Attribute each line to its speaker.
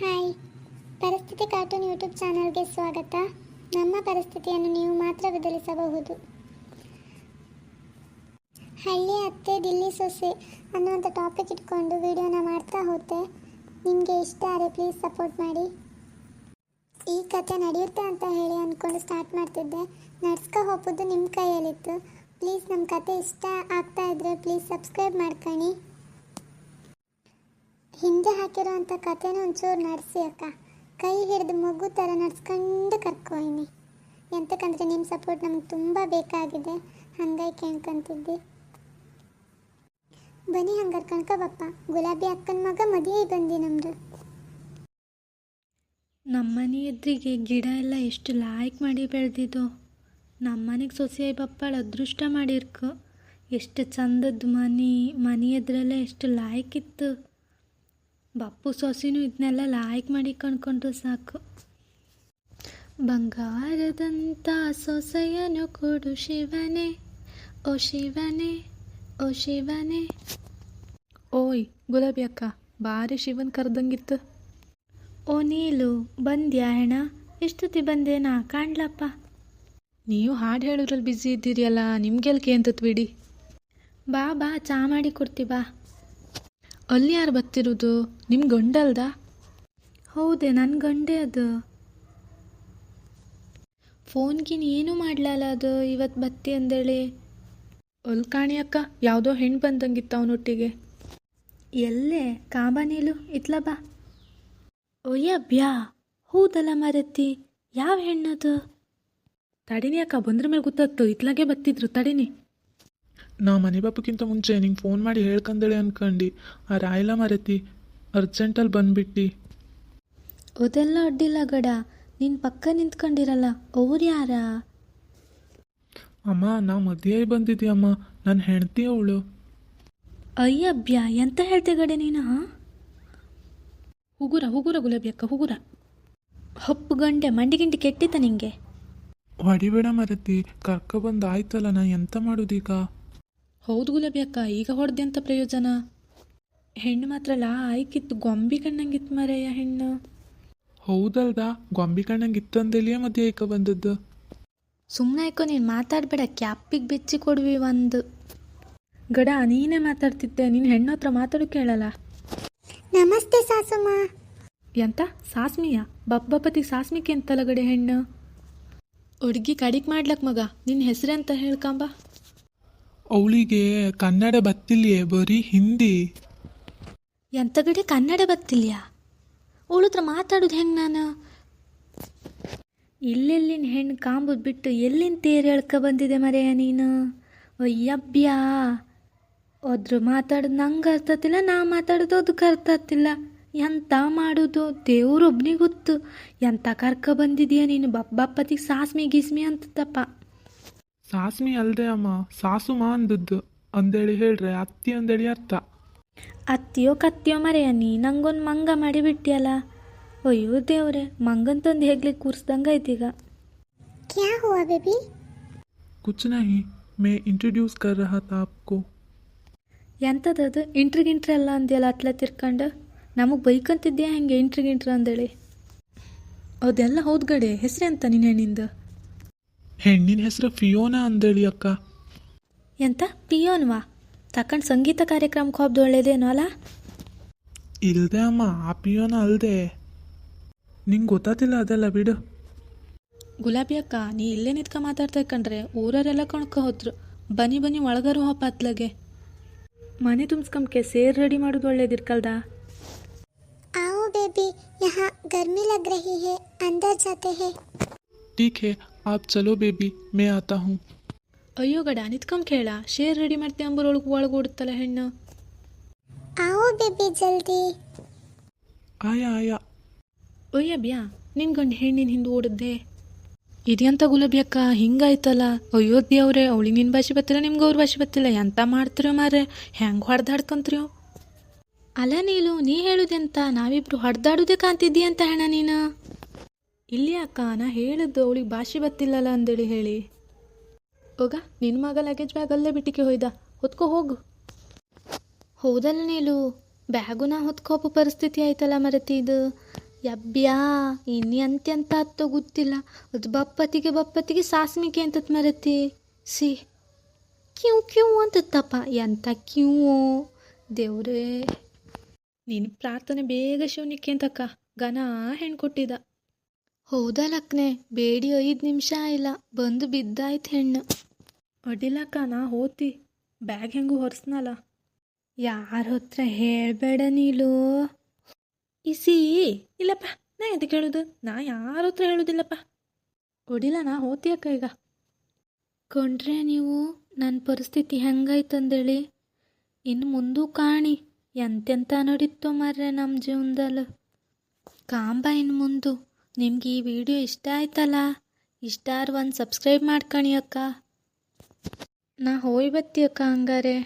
Speaker 1: Hi. ಪರಿಸ್ಥಿತಿ cartoon YouTube ಚಾನಲ್ಗೆ ಸ್ವಾಗತ. ನಮ್ಮ ಪರಿಸ್ಥಿತಿಯನ್ನು ನೀವು ಮಾತ್ರ ಬದಲಿಸಬಹುದು ಹಳ್ಳಿ ಅತ್ತೆ, ದಿಲ್ಲಿ ಸೊಸೆ ಅನ್ನುವಂಥ ಟಾಪಿಕ್ ಇಟ್ಕೊಂಡು ವಿಡಿಯೋನ ಮಾಡ್ತಾ ಹೋದೆ ನಿಮಗೆ ಇಷ್ಟ ಆದರೆ ಪ್ಲೀಸ್ ಸಪೋರ್ಟ್ ಮಾಡಿ. ಈ ಕತೆ ನಡೆಯುತ್ತೆ ಅಂತ ಹೇಳಿ ಅಂದ್ಕೊಂಡು ಸ್ಟಾರ್ಟ್ ಮಾಡ್ತಿದ್ದೆ. ನಡ್ಸ್ಕೊ ಹೋಗೋದು ನಿಮ್ಮ ಕೈಯಲ್ಲಿತ್ತು. ಪ್ಲೀಸ್ ನಮ್ಮ ಕತೆ ಇಷ್ಟ ಆಗ್ತಾ ಇದ್ರೆ ಪ್ಲೀಸ್ ಸಬ್ಸ್ಕ್ರೈಬ್ ಮಾಡ್ಕೊಳ್ಳಿ ಹಿಂದೆ ಹಾಕಿರೋಂಥ ಕಥೆನ ಒಂಚೂರು ನಡೆಸಿ ಅಕ್ಕ. ಕೈ ಹಿಡಿದು ಮಗು ಥರ ನಡ್ಸ್ಕೊಂಡು ಕರ್ಕೊಯ್ನಿ. ಎಂತಕ್ಕಂದ್ರೆ ನಿಮ್ಮ ಸಪೋರ್ಟ್ ನಮ್ಗೆ ತುಂಬ ಬೇಕಾಗಿದೆ. ಹಂಗಾಗಿ ಕೇಳ್ಕೊಂತಿದ್ದೆ. ಬನ್ನಿ ಹಂಗಾರೆ ಕಣ್ಕಬಪ್ಪ ಗುಲಾಬಿ ಅಕ್ಕನ ಮಗ ಮದುವೆ ಬಂದಿ ನಮ್ದು.
Speaker 2: ನಮ್ಮನೆ ಎದುರಿಗೆ ಗಿಡ ಎಲ್ಲ ಎಷ್ಟು ಲಾಯ್ಕ್ ಮಾಡಿ ಬೆಳೆದಿದ್ದು ನಮ್ಮನೆಗೆ ಸೊಸೆ ಬಪ್ಪಳ ಅದೃಷ್ಟ ಮಾಡಿರ್ಕು. ಎಷ್ಟು ಚಂದದ್ದು ಮನೆ ಮನೆ ಎದುರೆಲ್ಲ ಎಷ್ಟು ಲಾಯ್ಕ್ ಇತ್ತು. ಬಪ್ಪು ಸೊಸಿನೂ ಇದನ್ನೆಲ್ಲ ಲಾಯ್ಕ್ ಮಾಡಿ ಕಣ್ಕೊಂಡ್ರು ಸಾಕು. ಬಂಗಾರದಂಥ ಸೊಸೆಯನು ಕೊಡು ಶಿವನೇ. ಓ ಶಿವನೇ ಓ ಶಿವನೇ.
Speaker 3: ಓಯ್ ಗುಲಾಬಿ ಅಕ್ಕ ಭಾರಿ ಶಿವನ್ ಕರೆದಂಗಿತ್ತು.
Speaker 2: ಓ ನೀಲು ಬಂದ್ಯಾ ಹೆಣ ಎಷ್ಟೊತ್ತಿ ಬಂದೇನಾ ಕಾಣ್ಲಪ್ಪ?
Speaker 3: ನೀವು ಹಾಡು ಹೇಳೋದ್ರಲ್ಲಿ ಬ್ಯುಸಿ ಇದ್ದೀರಿಯಲ್ಲ ನಿಮ್ಗೆಲ್ಕೆ ಅಂತತ್ ಬಿಡಿ.
Speaker 2: ಬಾ ಬಾ ಚಾ ಮಾಡಿ ಕೊಡ್ತಿ ಬಾ.
Speaker 3: ಅಲ್ಲಿ ಯಾರು ಬತ್ತಿರೋದು ನಿಮ್ಮ ಗಂಡಲ್ದ?
Speaker 2: ಹೌದೇ ನನ್ನ ಗಂಡೇ ಅದು. ಫೋನ್ಗಿನ್ ಏನೂ ಮಾಡ್ಲಲ್ಲ ಅದು ಇವತ್ತು ಬತ್ತಿ ಅಂದೇಳಿ.
Speaker 3: ಅಲ್ಲಿ ಕಾಣಿ ಅಕ್ಕ ಯಾವುದೋ ಹೆಣ್ಣು ಬಂದಂಗಿತ್ತು ಅವನೊಟ್ಟಿಗೆ.
Speaker 2: ಎಲ್ಲೇ? ಕಾಬಾ ನೀಲು ಇತ್ಲ ಬಾ. ಒಯ್ಯ ಬ್ಯಾ. ಹೌದಲ್ಲ ಮರತಿ ಯಾವ ಹೆಣ್ಣದು?
Speaker 3: ತಡಿನಿ ಅಕ್ಕ ಬಂದ್ರ ಮೇಲೆ ಗೊತ್ತಾಗ್ತು ಇತ್ಲಾಗೆ ಬತ್ತಿದ್ರು ತಡಿನಿ.
Speaker 4: ನಾ ಮನೆ ಬಾಪಕ್ಕಿಂತ ಮುಂಚೆ ನಿಂಗೆ ಫೋನ್ ಮಾಡಿ ಹೇಳ್ಕಂದೇಳೆ ಅನ್ಕಂಡು. ಆ ರಾಯಲ ಮರತಿ ಅರ್ಜೆಂಟಲ್ಲಿ ಬಂದ್ಬಿಟ್ಟು.
Speaker 2: ಅದೆಲ್ಲ ಅಡ್ಡಿಲ್ಲ ಗಡ ನಿನ್ನ ಪಕ್ಕ ನಿಂತ್ಕೊಂಡಿರಲ್ಲ ಅವ್ರು ಯಾರ?
Speaker 4: ಅಮ್ಮ ನಾ ಮದುವೆ ಬಂದಿದ್ದೀಯಮ್ಮ ನನ್ನ ಹೆಂಡತಿ ಅವಳು.
Speaker 2: ಅಯ್ಯ ಬ್ಯಾ ಎಂತ ಹೇಳ್ತೆ ಗಡೆ ನೀನು
Speaker 3: ಹುಗುರ ಹುಗುರ ಗುಲಾಬಿ ಅಕ್ಕ ಹುಗುರ.
Speaker 2: ಹಪ್ಪು ಗಂಟೆ ಮಂಡಿಗಿಂಡಿ ಕೆಟ್ಟಿತ ನಿಂಗೆ?
Speaker 4: ಹೊಡಿಬೇಡ ಮರತಿ ಕರ್ಕ ಬಂದು ಆಯ್ತಲ್ಲ ನಾ ಎಂತ ಮಾಡೋದೀಗ?
Speaker 3: ಹೌದು ಗುಲಾಬಿ ಅಕ್ಕ ಈಗ ಹೊಡೆದೆ ಅಂತ ಪ್ರಯೋಜನ? ಹೆಣ್ಣು ಮಾತ್ರ ಲಾ ಆಯ್ಕಿತ್ತು ಗೊಂಬಿ ಕಣ್ಣಂಗಿತ್ತು ಮರೆಯ ಹೆಣ್ಣು.
Speaker 4: ಹೌದಲ್ದ ಗೊಂಬಿ ಕಣ್ಣಂಗೆ ಇತ್ತಂದೇಲಿಯೇ ಮದುವೆ ಏಕ ಬಂದದ್ದು.
Speaker 2: ಸುಮ್ಮನೆ ಯಾಕೋ ನೀನು ಮಾತಾಡಬೇಡ ಕ್ಯಾಪಿಗೆ ಬೆಚ್ಚಿ ಕೊಡ್ವಿ ಒಂದು.
Speaker 3: ಗಡ ನೀನೇ ಮಾತಾಡ್ತಿದ್ದೆ ನೀನು ಹೆಣ್ಣು ಹತ್ರ ಮಾತಾಡು ಕೇಳಲ್ಲ.
Speaker 1: ನಮಸ್ತೆ ಸಾಸುಮ.
Speaker 3: ಎಂತ ಸಾಸ್ಮಿಯ? ಬಪ್ಪಪತಿ ಸಾಸ್ಮಿಕೆ ಅಂತಲ್ಲ ಗಡೆ ಹೆಣ್ಣು. ಹುಡುಗಿ ಕಡಿಕ್ ಮಾಡ್ಲಕ್ ಮಗ ನಿನ್ನ ಹೆಸರೆಂತ ಹೇಳ್ಕಂಬ?
Speaker 4: ಅವಳಿಗೆ ಕನ್ನಡ ಬತ್ತಿಲ್ಯೇ, ಬರೀ ಹಿಂದಿ.
Speaker 2: ಎಂತ ಗಡಿ ಕನ್ನಡ ಬತ್ತಿಲ್ಯಾ? ಅವಳತ್ರ ಮಾತಾಡೋದು ಹೆಂಗೆ ನಾನು? ಇಲ್ಲೆಲ್ಲಿನ ಹೆಣ್ಣು ಕಾಂಬುದು ಬಿಟ್ಟು ಎಲ್ಲಿನ ತೇರು ಎಳ್ಕ ಬಂದಿದೆ ಮರೆಯ ನೀನು? ಅಯ್ಯಬ್ಯಾ ಅದ್ರ ಮಾತಾಡೋದು ನಂಗೆ ಅರ್ಥತಿಲ್ಲ, ನಾ ಮಾತಾಡೋದು ಅದಕ್ಕೆ ಅರ್ಥ ಆಗ್ತಿಲ್ಲ ಎಂತ ಮಾಡೋದು? ದೇವ್ರೊಬ್ನಿಗೆ ಗೊತ್ತು. ಎಂತ ಕರ್ಕ ಬಂದಿದೀಯ ನೀನು? ಬಪ್ಪತ್ತಿಗೆ ಸಾಸ್ಮಿ, ಗಿಸ್ಮಿ ಅಂತಪ್ಪ
Speaker 4: ಸಾಸ್ಮಿ ಅಲ್ದೆ ಅಮ್ಮ ಸಾಸುಮ ಅಂದದ್ದು ಅಂದೇಳಿ ಹೇಳ್ರೆ ಅತ್ತಿ ಅಂದೇಳಿ ಅರ್ಥ
Speaker 2: ಅತ್ತಿಯೋ ಕತ್ತಿಯೋ ಮರೆಯ ನೀ ನಂಗೊಂದು ಮಂಗ ಮಾಡಿಬಿಟ್ಟಿಯಲ್ಲ ಅಯ್ಯೋ ದೇವ್ರೆ ಮಂಗನ್ ತಂದು ಹೇಗ್ಲಿ ಕೂರ್ಸ್ದಂಗೆ ಐತೀಗ
Speaker 1: ಕ್ಯಾ ಹುವಾ ಬೇಬಿ
Speaker 4: कुछ नहीं मैं इंट्रोड्यूस कर रहा था आपको
Speaker 2: ಎಂಥದ್ದು ಇಂಟ್ರಿ ಗಿಂಟ್ರಿ ಎಲ್ಲ ಅಂದ್ಯಲ್ಲ ಅತ್ಲ ತಿರ್ಕೊಂಡು ನಮಗೆ ಬೈಕಂತಿದ್ಯಾ ಹೆಂಗೆ ಇಂಟ್ರಿ ಗಿಂಟ್ರಿ ಅಂದೇಳಿ
Speaker 3: ಅದೆಲ್ಲ ಹೌದು ಗಡೆ ಹೆಸರೆಂತ ನಿನ್ನ ಹೆಣ್ಣಿಂದ
Speaker 4: ಹೆಣ್ಣಿನ ಹೆಸರು ಫಿಯೋನಾ ಅಂದೇಳಿ ಅಕ್ಕ
Speaker 2: ಎಂತ ಪಿಯೋನ್ವಾ ತಕೊಂಡು ಸಂಗೀತ ಕಾರ್ಯಕ್ರಮಕ್ಕೆ ಹೋಗ್ದು ಒಳ್ಳೇದೇನೋ ಅಲ್ಲ
Speaker 4: ಇಲ್ದೆ ಅಮ್ಮ ಆ ಪಿಯೋನ ಅಲ್ದೆ ನಿಂಗೆ ಗೊತ್ತಾತಿಲ್ಲ ಅದೆಲ್ಲ ಬಿಡು
Speaker 3: ಗುಲಾಬಿ ಅಕ್ಕ ನೀ ಇಲ್ಲೇ ನಿಂತ್ಕ ಮಾತಾಡ್ತಾ ಕಂಡ್ರೆ ಊರವರೆಲ್ಲ ಕಣ್ಕ ಹೋದ್ರು ಬನ್ನಿ ಬನ್ನಿ ಒಳಗರು ಹೋಪ ಅತ್ಲಗೆ ಮನೆ ತುಂಬಿಸ್ಕೊಂಬ್ಕೆ ಸೇರ್ ರೆಡಿ ಮಾಡೋದು ಒಳ್ಳೇದಿರ್ಕಲ್ದ
Speaker 1: आओ बेबी यहाँ गर्मी लग रही है अंदर जाते हैं
Speaker 4: ठीक है आप चलो बेबी मैं आता हूँ
Speaker 3: ಅಯ್ಯೋ ಗಡ ನಿತ್ಕೊಂಡ್ ಕೇಳ ಶೇರ್ ರೆಡಿ ಮಾಡ್ತೀವಿ ಅಂಬರೊಳಗೆ ಒಳಗೂಡುತ್ತಲ್ಲ ಹೆಣ್ಣು
Speaker 1: आओ बेबी जल्दी
Speaker 4: आया आया
Speaker 3: ಒಯ್ಯ ಬ್ಯಾ ನಿನ್ ಗಂಡು ಹೆಣ್ಣಿನ ಹಿಂದೆ ಓಡಿದ್ದೆ ಇದೆಂತ ಗುಲಾಬಿ ಅಕ್ಕ ಹಿಂಗಾಯ್ತಲ್ಲ ಅಯ್ಯೋ ದೇವ್ರೆ ಅವಳಿಗೆ ನಿನ್ನ ಭಾಷೆ ಬತ್ತಿಲ್ಲ ನಿಮ್ಗೆ ಅವ್ರ ಭಾಷೆ ಬತ್ತಿಲ್ಲ ಎಂತ ಮಾಡ್ತೀರೋ ಮಾರೆ ಹೆಂಗೆ ಹೊಡೆದಾಡ್ಕೊಂತೀರೋ ಅಲ್ಲ ನೀಲು ನೀ ಹೇಳುದೆಂತ ನಾವಿಬ್ರು ಹೊಡೆದಾಡುದೇ ಕಾಣ್ತಿದ್ದೀಯ ಅಂತ ಹೆಣ ನೀನು ಇಲ್ಲಿ ಅಕ್ಕ, ನಾ ಹೇಳಿದ್ದು ಅವಳಿಗೆ ಭಾಷೆ ಬತ್ತಿಲ್ಲಲ್ಲ ಅಂದೇಳಿ ಹೇಳಿ. ಹೋಗ ನಿನ್ನ ಮಗ ಲಗೇಜ್ ಬ್ಯಾಗ್ ಅಲ್ಲೇ ಬಿಟ್ಟಿಗೆ ಹೋಯ್ದ. ಹೊತ್ಕೋ ಹೋಗು.
Speaker 2: ಹೌದಲ್ಲ ನೀಲು, ಬ್ಯಾಗು ನಾ ಹೊತ್ಕೋಪ ಪರಿಸ್ಥಿತಿ ಆಯ್ತಲ್ಲ ಮರತಿ ಇದು. ಯಬ್ಬ್ಯಾ ಇನ್ನಿ ಅಂತ್ಯಂತ ಅತ್ತೋ ಗೊತ್ತಿಲ್ಲ. ಅದು ಬಪ್ಪತ್ತಿಗೆ ಬಪ್ಪತ್ತಿಗೆ ಸಾಸ್ಮಿಕೆ ಅಂತತ್ ಮರತಿ. ಸಿ, ಕ್ಯೂ ಕ್ಯೂ ಅಂತತ್ತಪ್ಪ. ಎಂತ ಕ್ಯೂ? ದೇವ್ರೇ.
Speaker 3: ನಿನ್ನ ಪ್ರಾರ್ಥನೆ ಬೇಗ ಶಿವನಿಕ್ಕೆ ಅಂತಕ್ಕ ಗನ ಹೆಣ್ಣು ಕೊಟ್ಟಿದ್ದ
Speaker 2: ಹೌದಾ ಲಕ್ನೆ? ಬೇಡಿ ಐದು ನಿಮಿಷ ಆಯಿಲ್ಲ ಬಂದು ಬಿದ್ದಾಯ್ತು ಹೆಣ್ಣು.
Speaker 3: ಅಡಿಲಕ್ಕ ನಾ ಹೋತಿ. ಬ್ಯಾಗ್ ಹೆಂಗೂ ಹೊರ್ಸ್ನಲ್ಲ
Speaker 2: ಯಾರ ಹತ್ರ ಹೇಳಬೇಡ ನೀಲು?
Speaker 3: ಇಸಿ ಇಲ್ಲಪ್ಪ ನಾ ಎದಕ್ಕೆ ಹೇಳುದು ನಾ ಯಾರ ಹತ್ರ ಹೇಳೋದಿಲ್ಲಪ್ಪ? ಕೊಡಿಲ್ಲ ನಾ ಹೋತಿ ಅಕ್ಕ ಈಗ.
Speaker 2: ಕೊಂಡ್ರೆ ನೀವು? ನನ್ನ ಪರಿಸ್ಥಿತಿ ಹೆಂಗಾಯ್ತಂದೇಳಿ ಇನ್ನು ಮುಂದೂ ಕಾಣಿ. ಎಂತೆಂತ ನಡೀತೋ ಮಾರ್ರೆ ನಮ್ಮ ಜೀವನದಲ್ಲಿ. ಕಾಂಬ ಇನ್ನು ಮುಂದು. ನಿಮ್ಗೆ ಈ ವಿಡಿಯೋ ಇಷ್ಟ ಆಯ್ತಲ್ಲ? ಇಷ್ಟ ಆದ್ರೆ ಒಂದು ಸಬ್ಸ್ಕ್ರೈಬ್ ಮಾಡ್ಕಣಿ ಅಕ್ಕ. ನಾ ಹೋಯ್ ಬತ್ತಿ ಅಕ್ಕ ಹಂಗಾರೆ.